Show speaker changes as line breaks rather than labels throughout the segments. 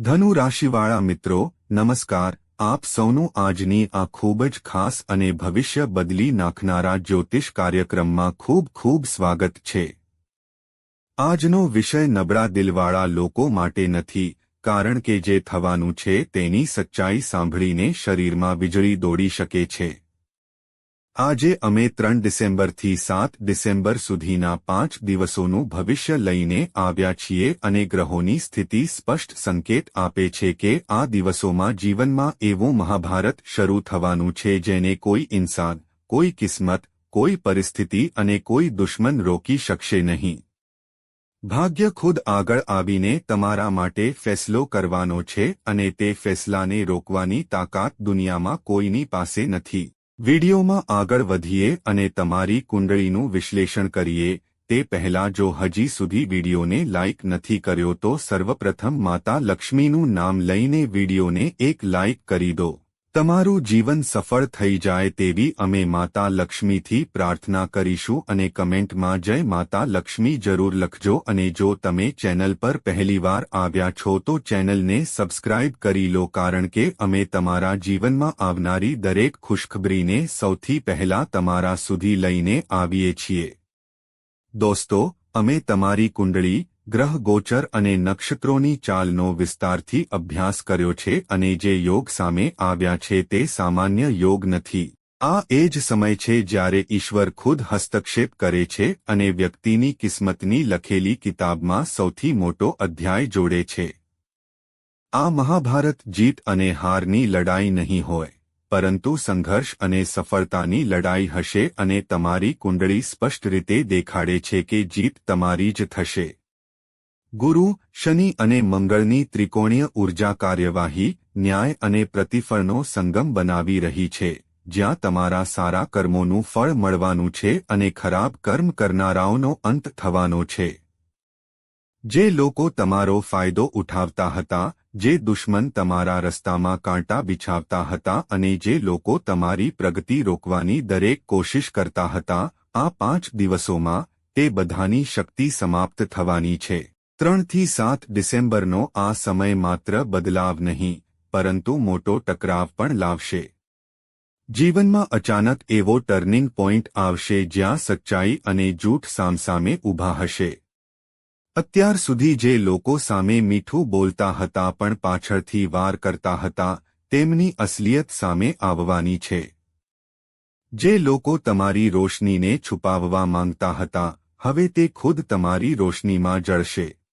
ધનુ રાશિવાળા મિત્રો, નમસ્કાર. આપ સૌનું આજની આ ખૂબ જ ખાસ અને ભવિષ્ય બદલી નાખનારા જ્યોતિષ કાર્યક્રમમાં ખૂબ ખૂબ સ્વાગત છે. આજનો વિષય નબળા દિલવાળા લોકો માટે નથી, કારણ કે જે થવાનું છે તેની સચ્ચાઈ સાંભળીને શરીરમાં વીજળી દોડી શકે છે. આજે અમે ત્રણ ડિસેમ્બરથી સાત ડિસેમ્બર સુધીના પાંચ દિવસોનું ભવિષ્ય લઈને આવ્યા છીએ અને ગ્રહોની સ્થિતિ સ્પષ્ટ સંકેત આપે છે કે આ દિવસોમાં જીવનમાં એવું મહાભારત શરૂ થવાનું છે જેને કોઈ ઇન્સાન, કોઈ કિસ્મત, કોઈ પરિસ્થિતિ અને કોઈ દુશ્મન રોકી શકશે નહીં. ભાગ્ય ખુદ આગળ આવીને તમારા માટે ફેસલો કરવાનો છે અને તે ફેસલાને રોકવાની તાકાત દુનિયામાં કોઈની પાસે નથી. વિડિયોમાં આગળ વધીએ અને તમારી કુંડળીનું વિશ્લેષણ કરીએ, તે પહેલા જો હજી સુધી વિડિયોને લાઇક નથી કર્યો તો સર્વપ્રથમ માતા લક્ષ્મીનું નામ લઈને વિડિયોને એક લાઇક કરી દો. તમારું જીવન સફળ થઈ જાય તેવી અમે માતા લક્ષ્મીથી પ્રાર્થના કરીશું અને કમેન્ટમાં જય માતા લક્ષ્મી જરૂર લખજો અને જો તમે ચેનલ પર પહેલીવાર આવ્યા છો તો ચેનલને સબસ્ક્રાઇબ કરી લો કારણ કે અમે તમારા જીવનમાં આવનારી દરેક ખુશખબરીને સૌથી પહેલા તમારા સુધી લઈને આવીએ છીએ. દોસ્તો, અમે તમારી કુંડળી ગ્રહ ગોચર અને નક્ષત્રોની ચાલનો વિસ્તારથી અભ્યાસ કર્યો છે અને જે યોગ સામે આવ્યા છે તે સામાન્ય યોગ નથી. આ એ જ સમય છે જ્યારે ઈશ્વર ખુદ હસ્તક્ષેપ કરે છે અને વ્યક્તિની કિસ્મતની લખેલી કિતાબમાં સૌથી મોટો અધ્યાય જોડે છે. આ મહાભારત જીત અને હારની લડાઈ નહીં હોય, પરંતુ સંઘર્ષ અને સફળતાની લડાઈ હશે અને તમારી કુંડળી સ્પષ્ટ રીતે દેખાડે છે કે જીત તમારી જ થશે. ગુરુ, શનિ અને મંગળની ત્રિકોણીય ઊર્જા કાર્યવાહી, ન્યાય અને પ્રતિફળનો સંગમ બનાવી રહી છે, જ્યાં તમારા સારા કર્મોનું ફળ મળવાનું છે અને ખરાબ કર્મ કરનારાઓનો અંત થવાનો છે. જે લોકો તમારો ફાયદો ઉઠાવતા હતા, જે દુશ્મન તમારા રસ્તામાં કાંટા બિછાવતા હતા અને જે લોકો તમારી પ્રગતિ રોકવાની દરેક કોશિશ કરતા હતા, આ પાંચ દિવસોમાં તે બધાની શક્તિ સમાપ્ત થવાની છે. ત્રણથી સાત ડિસેમ્બરનો આ સમય માત્ર બદલાવ નહીં, પરંતુ મોટો ટકરાવ પણ લાવશે. જીવનમાં અચાનક એવો ટર્નિંગ પોઇન્ટ આવશે જ્યાં સચ્ચાઈ અને જૂઠ સામસામે ઊભા હશે. અત્યાર સુધી જે લોકો સામે મીઠું બોલતા હતા પણ પાછળથી વાર કરતા હતા, તેમની અસલિયત સામે આવવાની છે. જે લોકો તમારી રોશનીને છુપાવવા માંગતા હતા, હવે તે ખુદ તમારી રોશનીમાં જળશે.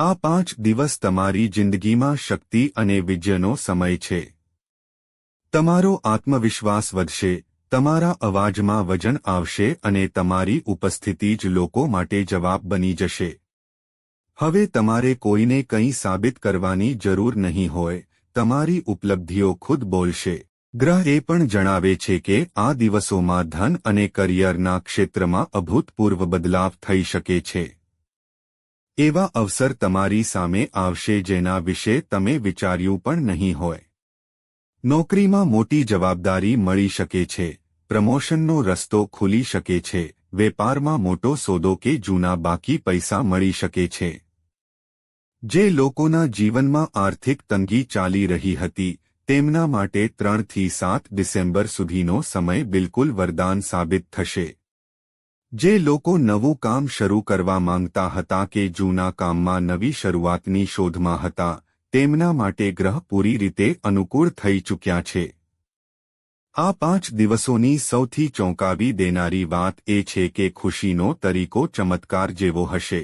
આ પાંચ દિવસ તમારી જિંદગીમાં શક્તિ અને વિજયનો સમય છે. તમારો આત્મવિશ્વાસ વધશે, તમારા અવાજમાં વજન આવશે અને તમારી ઉપસ્થિતિ જ લોકો માટે જવાબ બની જશે. હવે તમારે કોઈને કંઈ સાબિત કરવાની જરૂર નહીં હોય, તમારી ઉપલબ્ધિઓ ખુદ બોલશે. ગ્રહ એ પણ જણાવે છે કે આ દિવસોમાં ધન અને કરિયરના ક્ષેત્રમાં અભૂતપૂર્વ બદલાવ થઈ શકે છે. એવા અવસર તમારી સામે આવશે જેના વિશે તમે વિચાર્યું પણ નહીં હોય. નોકરીમાં મોટી જવાબદારી મળી શકે છે, પ્રમોશનનો રસ્તો ખુલી શકે છે, વેપારમાં મોટો સોદો કે જૂના બાકી પૈસા મળી શકે છે. જે લોકોના જીવનમાં આર્થિક તંગી ચાલી રહી હતી, તેમના માટે ત્રણથી સાત ડિસેમ્બર સુધીનો સમય બિલકુલ વરદાન સાબિત થશે. જે લોકો નવું કામ શરૂ કરવા માંગતા હતા કે જૂના કામમાં નવી શરૂઆતની શોધમાં હતા, તેમના માટે ગ્રહ પૂરી રીતે અનુકૂળ થઈ ચૂક્યા છે. આ પાંચ દિવસોની સૌથી ચોંકાવી દેનારી વાત એ છે કે ખુશીનો તરીકો ચમત્કાર જેવો હશે.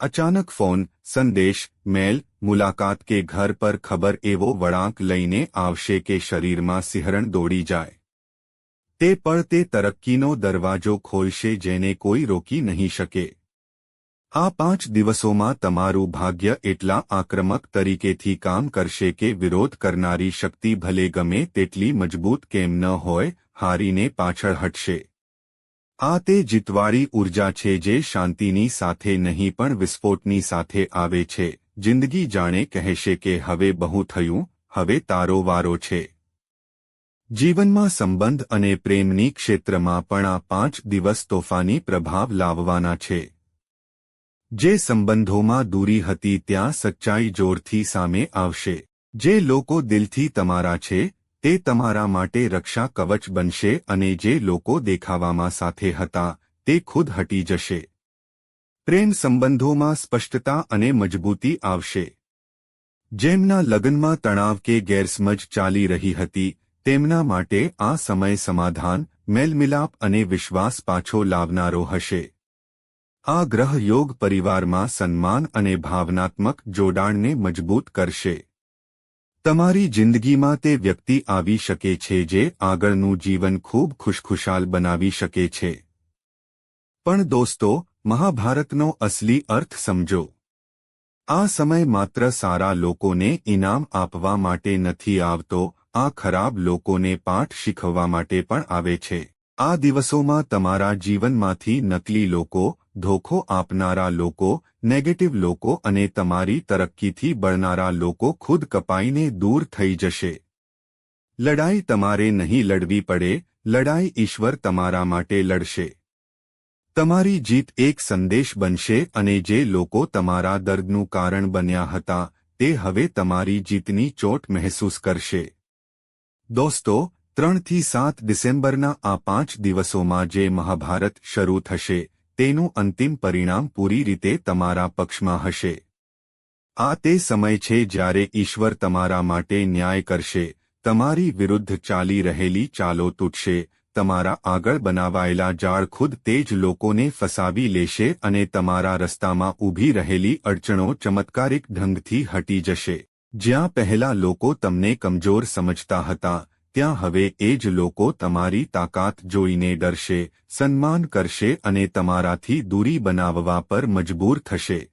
અચાનક ફોન, સંદેશ, મેલ, મુલાકાત કે ઘર પર ખબર એવો વળાંક લઈને આવશે કે શરીરમાં સિહરણ દોડી જાય. તે પણ તે તરક્કીનો દરવાજો ખોલશે જેને કોઈ રોકી નહીં શકે. આ પાંચ દિવસોમાં તમારું ભાગ્ય એટલા આક્રમક તરીકેથી કામ કરશે કે વિરોધ કરનારી શક્તિ ભલે ગમે તેટલી મજબૂત કેમ ન હોય, હારીને પાછળ હટશે. આ તે જીતવારી ઊર્જા છે જે શાંતિની સાથે નહીં પણ વિસ્ફોટની સાથે આવે છે. જિંદગી જાણે કહેશે કે હવે બહુ થયું, હવે તારો વારો છે. જીવનમાં સંબંધ અને પ્રેમની ક્ષેત્રમાં પણ આ પાંચ દિવસ તોફાની પ્રભાવ લાવવાના છે. જે સંબંધોમાં દૂરી હતી ત્યાં સચ્ચાઈ જોરથી સામે આવશે. જે લોકો દિલથી તમારા છે, તે તમારા માટે રક્ષા કવચ બનશે અને જે લોકો દેખાવામાં સાથે હતા, તે ખુદ હટી જશે. પ્રેમ સંબંધોમાં સ્પષ્ટતા અને મજબૂતી આવશે. જેમના લગ્નમાં તણાવ કે ગેરસમજ ચાલી રહી હતી તેમના માટે આ સમય સમાધાન, મેલમિલાપ અને વિશ્વાસ પાછો લાવનારો હશે. આ ગ્રહ યોગ પરિવારમાં સન્માન અને ભાવનાત્મક જોડાણને મજબૂત કરશે. તમારી જિંદગીમાં તે વ્યક્તિ આવી શકે છે જે આગળનું જીવન ખૂબ ખુશખુશાલ બનાવી શકે છે. પણ દોસ્તો, મહાભારતનો અસલી અર્થ સમજો. આ સમય માત્ર સારા લોકોને ઇનામ આપવા માટે નથી આવતો આ ખરાબ લોકોને પાઠ શીખવવા માટે પણ આવે છે. આ દિવસોમાં તમારા જીવનમાંથી નકલી લોકો, ધોખો આપનારા લોકો નેગેટિવ લોકો અને તમારી તરક્કીથી બળનારા લોકો ખુદ કપાઈને દૂર થઈ જશે. લડાઈ તમારે નહીં લડવી પડે, લડાઈ ઈશ્વર તમારા માટે લડશે. તમારી જીત એક સંદેશ બનશે અને જે લોકો તમારા દર્દનું કારણ બન્યા હતા, તે હવે તમારી જીતની ચોટ મહેસૂસ કરશે. દોસ્તો, ત્રણથી સાત ડિસેમ્બરના આ પાંચ દિવસોમાં જે મહાભારત શરૂ થશે, તેનું અંતિમ પરિણામ પૂરી રીતે તમારા પક્ષમાં હશે. આ તે સમય છે જ્યારે ઈશ્વર તમારા માટે ન્યાય કરશે, તમારી વિરુદ્ધ ચાલી રહેલી ચાલો તૂટશે, તમારા આગળ બનાવાયેલા જાળ ખુદ તે જ લોકોને ફસાવી લેશે અને તમારા રસ્તામાં ઊભી રહેલી અડચણો ચમત્કારિક ઢંગથી હટી જશે. જ્યાં પહેલા લોકો તમને કમજોર સમજતા હતા, ત્યાં હવે એ જ લોકો તમારી તાકાત જોઈને ડરશે, સન્માન કરશે અને તમારાથી દૂરી બનાવવા પર મજબૂર થશે.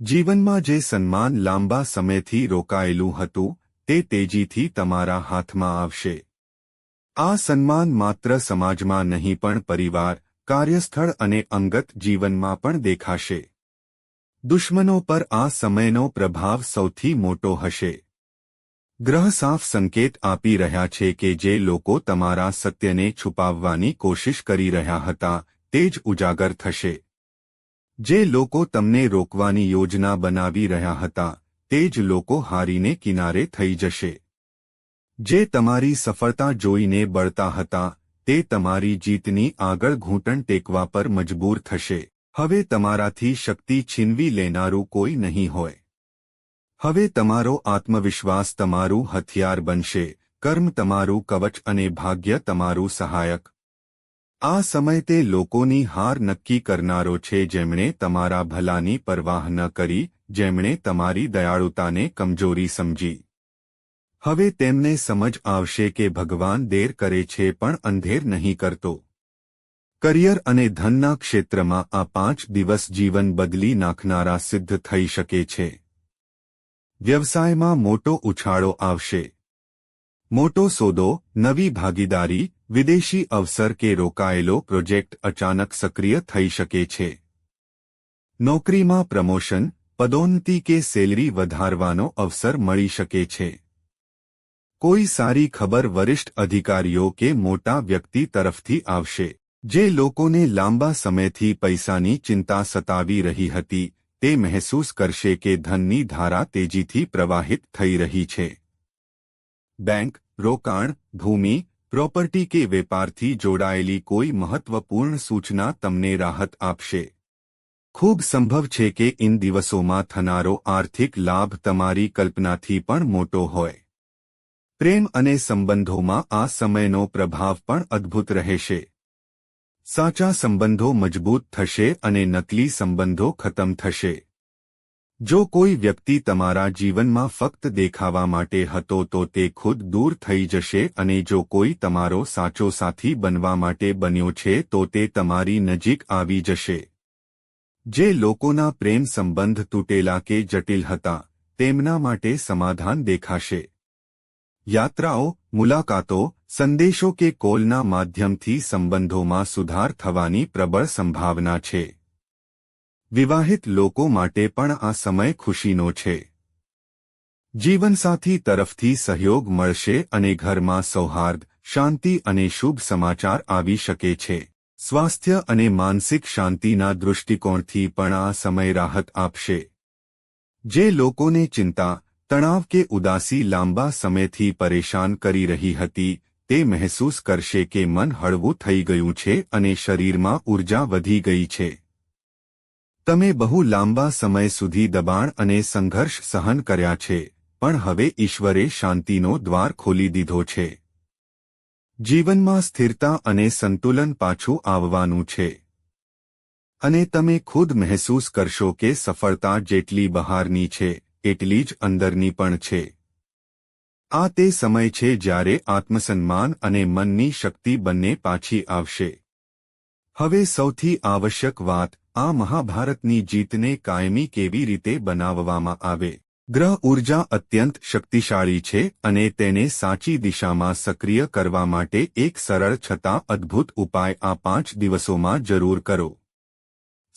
જીવનમાં જે સન્માન લાંબા સમયથી રોકાયેલું હતું, તે તેજીથી તમારા હાથમાં આવશે. આ સન્માન માત્ર સમાજમાં નહીં પણ પરિવાર, કાર્યસ્થળ અને અંગત જીવનમાં પણ દેખાશે. દુશ્મનો પર આ સમયનો પ્રભાવ સૌથી મોટો હશે. ગ્રહ સાફ સંકેત આપી રહ્યા છે કે જે લોકો તમારા સત્યને છુપાવવાની કોશિશ કરી રહ્યા હતા, તે જ ઉજાગર થશે. જે લોકો તમને રોકવાની યોજના બનાવી રહ્યા હતા, તે જ લોકો હારીને કિનારે થઈ જશે. જે તમારી સફળતા જોઈને બળતા હતા, તે તમારી જીતની આગળ ઘૂંટણ ટેકવા પર મજબૂર થશે. હવે તમારાથી શક્તિ છીનવી લેનારું કોઈ નહીં હોય. હવે તમારો આત્મવિશ્વાસ તમારું હથિયાર બનશે, કર્મ તમારું કવચ અને ભાગ્ય તમારું સહાયક. આ સમય તે લોકોની હાર નક્કી કરનારો છે જેમણે તમારા ભલાની પરવાહ ન કરી, જેમણે તમારી દયાળુતાને કમજોરી સમજી. હવે તેમને સમજ આવશે કે ભગવાન દેર કરે છે પણ અંધેર નહીં કરતો. કરિયર અને ધનના ક્ષેત્રમાં આ પાંચ દિવસ જીવન બદલી નાખનારા સિદ્ધ થઈ શકે છે. વ્યવસાયમાં મોટો ઉછાળો આવશે. મોટો સોદો, નવી ભાગીદારી, વિદેશી અવસર કે રોકાયેલો પ્રોજેક્ટ અચાનક સક્રિય થઈ શકે છે. નોકરીમાં પ્રમોશન, પદોન્નતિ કે સેલરી વધારવાનો અવસર મળી શકે છે. કોઈ સારી ખબર વરિષ્ઠ અધિકારીઓ કે મોટા વ્યક્તિ તરફથી આવશે. જે લોકોને લાંબા સમયથી પૈસાની ચિંતા સતાવી રહી હતી, તે મહેસૂસ કરશે કે ધનની ધારા તેજીથી પ્રવાહિત થઈ રહી છે. બેંક, રોકાણ, ભૂમિ, પ્રોપર્ટી કે વેપારથી જોડાયેલી કોઈ મહત્વપૂર્ણ સૂચના તમને રાહત આપશે. ખૂબ સંભવ છે કે ઇન દિવસોમાં થનારો આર્થિક લાભ તમારી કલ્પનાથી પણ મોટો હોય. પ્રેમ અને સંબંધોમાં આ સમયનો પ્રભાવ પણ અદ્ભુત રહેશે. સાચા સંબંધો મજબૂત થશે અને નકલી સંબંધો ખતમ થશે. જો કોઈ વ્યક્તિ તમારા જીવનમાં ફક્ત દેખાવા માટે હતો તો તે ખુદ દૂર થઈ જશે અને જો કોઈ તમારો સાચો સાથી બનવા માટે બન્યો છે તો તે તમારી નજીક આવી જશે. જે લોકોના પ્રેમ સંબંધ તૂટેલા કે જટિલ હતા, તેમના માટે સમાધાન દેખાશે. યાત્રાઓ મુલાકાતો સંદેશો કે કોલના માધ્યમથી સંબંધોમાં સુધાર થવાની પ્રબળ સંભાવના છે. વિવાહિત લોકો માટે પણ આ સમય ખુશીનો છે. જીવનસાથી તરફથી સહયોગ મળશે અને ઘરમાં સૌહાર્દ, શાંતિ અને શુભ સમાચાર આવી શકે છે. સ્વાસ્થ્ય અને માનસિક શાંતિના દૃષ્ટિકોણથી પણ આ સમય રાહત આપશે. જે લોકોને ચિંતા તણાવ કે ઉદાસી લાંબા સમયથી પરેશાન કરી રહી હતી, તે મહેસૂસ કરશે કે મન હળવું થઈ ગયું છે અને શરીરમાં ઊર્જા વધી ગઈ છે. તમે બહુ લાંબા સમય સુધી દબાણ અને સંઘર્ષ સહન કર્યા છે, પણ હવે ઈશ્વરે શાંતિનો દ્વાર ખોલી દીધો છે. જીવનમાં સ્થિરતા અને સંતુલન પાછું આવવાનું છે. અને તમે ખુદ મહેસૂસ કરશો કે સફળતા જેટલી બહારની છે એટલી જ અંદરની પણ છે. આ તે સમય છે જ્યારે આત્મસન્માન અને મનની શક્તિ બંને પાછી આવશે. હવે સૌથી આવશ્યક વાત, આ મહાભારતની જીતને કાયમી કેવી રીતે બનાવવામાં આવે? ગ્રહ ઊર્જા અત્યંત શક્તિશાળી છે અને તેને સાચી દિશામાં સક્રિય કરવા માટે એક સરળ છતાં અદ્ભુત ઉપાય આ પાંચ દિવસોમાં જરૂર કરો.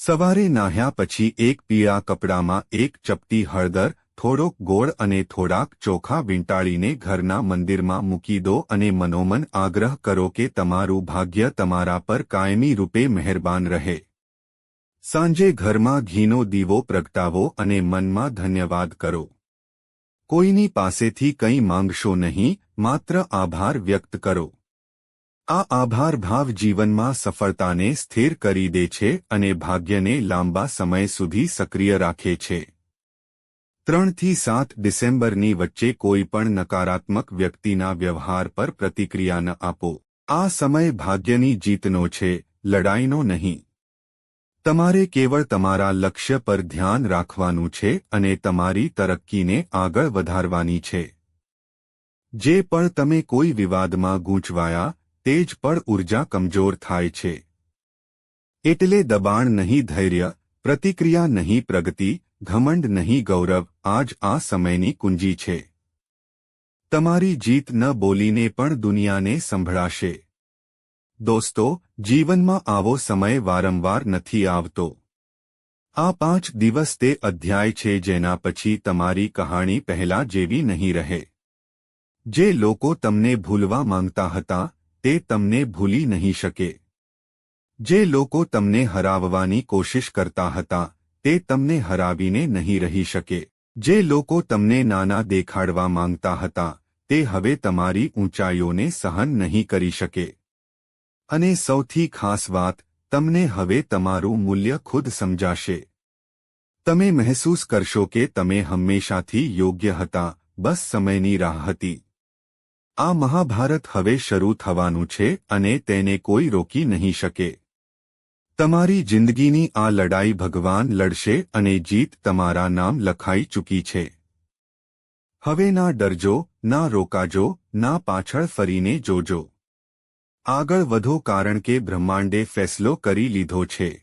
સવારે નાહ્યા પછી એક પીળા કપડામાં એક ચપટી હળદર, થોડોક ગોળ અને થોડાક ચોખા વીંટાળીને ઘરના મંદિરમાં મૂકી દો અને મનોમન આગ્રહ કરો કે તમારું ભાગ્ય તમારા પર કાયમી રૂપે મહેરબાન રહે. સાંજે ઘરમાં ઘીનો દીવો પ્રગટાવો અને મનમાં ધન્યવાદ કરો. કોઈની પાસેથી કંઈ માંગશો નહીં, માત્ર આભાર વ્યક્ત કરો. આ આભાર ભાવ જીવનમાં સફળતાને સ્થિર કરી દે છે અને ભાગ્યને લાંબા સમય સુધી સક્રિય રાખે છે. ત્રણથી સાત ડિસેમ્બરની વચ્ચે કોઈ પણ નકારાત્મક વ્યક્તિના વ્યવહાર પર પ્રતિક્રિયા ન આપો. આ સમય ભાગ્યની જીતનો છે, લડાઈનો નહીં. તમારે કેવળ તમારા લક્ષ્ય પર ધ્યાન રાખવાનું છે અને તમારી તરક્કીને આગળ વધારવાની છે. જે પણ તમે કોઈ વિવાદમાં ગૂંચવાયા તે જ પણ ઊર્જા કમજોર થાય છે. એટલે દબાણ નહીં ધૈર્ય, પ્રતિક્રિયા નહીં પ્રગતિ, ઘમંડ નહીં ગૌરવ, આજ આ સમયની કુંજી છે. તમારી જીત ન બોલીને પણ દુનિયાને સંભળાશે. દોસ્તો, જીવનમાં આવો સમય વારંવાર નથી આવતો. આ પાંચ દિવસ તે અધ્યાય છે જેના પછી તમારી કહાણી પહેલા જેવી નહીં રહે. જે લોકો તમને ભૂલવા માંગતા હતા તે તમને ભૂલી નહીં શકે. જે લોકો તમને હરાવવાની કોશિશ કરતા હતા, તે તમને હરાવીને નહીં રહી શકે. જે લોકો તમને નાના દેખાડવા માંગતા હતા, તે હવે તમારી ઊંચાઈઓને સહન નહીં કરી શકે. અને સૌથી ખાસ વાત, તમને હવે તમારું મૂલ્ય ખુદ સમજાશે. તમે મહેસૂસ કરશો કે તમે હંમેશાથી યોગ્ય હતા, બસ સમયની રાહ હતી. આ મહાભારત હવે શરૂ થવાનું છે અને તેને કોઈ રોકી નહીં શકે. તમારી જિંદગીની આ લડાઈ ભગવાન લડશે અને જીત તમારા નામ લખાઈ ચૂકી છે. હવે ના ડરજો, ના રોકાજો, ના પાછળ ફરીને જોજો. આગળ વધો કારણ કે બ્રહ્માંડે ફેસલો કરી લીધો છે.